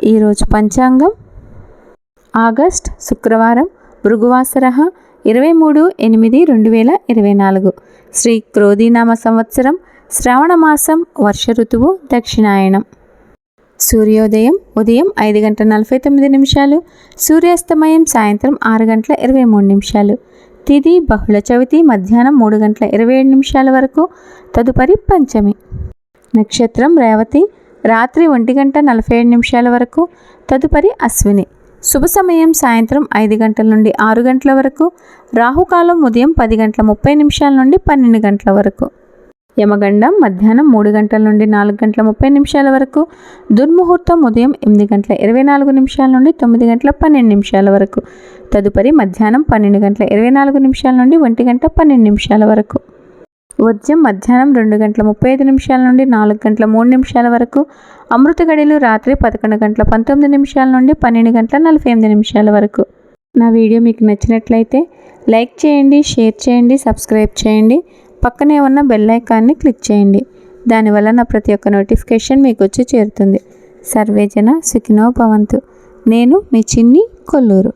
ఈరోజు పంచాంగం. ఆగస్ట్ శుక్రవారం భృగువాసర ఇరవై మూడు ఎనిమిది రెండు వేల ఇరవై నాలుగు. శ్రీ క్రోధీనామ సంవత్సరం శ్రావణ మాసం వర్ష ఋతువు దక్షిణాయనం. సూర్యోదయం ఉదయం ఐదు గంటల నలభై తొమ్మిది నిమిషాలు సూర్యాస్తమయం సాయంత్రం ఆరు గంటల ఇరవై మూడు నిమిషాలు. తిది బహుళ చవితి మధ్యాహ్నం మూడు గంటల ఇరవై ఏడు నిమిషాల వరకు. తదుపరి పంచమి. నక్షత్రం రేవతి రాత్రి ఒంటి గంట నలభై ఏడు నిమిషాల వరకు తదుపరి అశ్విని. శుభ సమయం సాయంత్రం ఐదు గంటల నుండి ఆరు గంటల వరకు రాహుకాలం ఉదయం పది గంటల ముప్పై నిమిషాల నుండి పన్నెండు గంటల వరకు. యమగండం మధ్యాహ్నం మూడు గంటల నుండి నాలుగు గంటల ముప్పై నిమిషాల వరకు దుర్ముహూర్తం ఉదయం ఎనిమిది గంటల ఇరవై నాలుగు నిమిషాల నుండి తొమ్మిది గంటల పన్నెండు నిమిషాల వరకు తదుపరి మధ్యాహ్నం పన్నెండు గంటల ఇరవై నాలుగు నిమిషాల నుండి ఒంటి గంట పన్నెండు నిమిషాల వరకు. ఉదయం మధ్యాహ్నం రెండు గంటల ముప్పై ఐదు నిమిషాల నుండి నాలుగు గంటల మూడు నిమిషాల వరకు అమృత గడిలు రాత్రి పదకొండు గంటల పంతొమ్మిది నిమిషాల నుండి పన్నెండు గంటల నలభై ఎనిమిది నిమిషాల వరకు. నా వీడియో మీకు నచ్చినట్లయితే లైక్ చేయండి షేర్ చేయండి సబ్స్క్రైబ్ చేయండి. పక్కనే ఉన్న బెల్ ఐకాన్ని క్లిక్ చేయండి. దానివల్ల నా ప్రతి ఒక్క నోటిఫికేషన్ మీకు వచ్చి చేరుతుంది. సర్వేజన సుఖినో భవంతు. నేను మీ చిన్ని కొల్లూరు.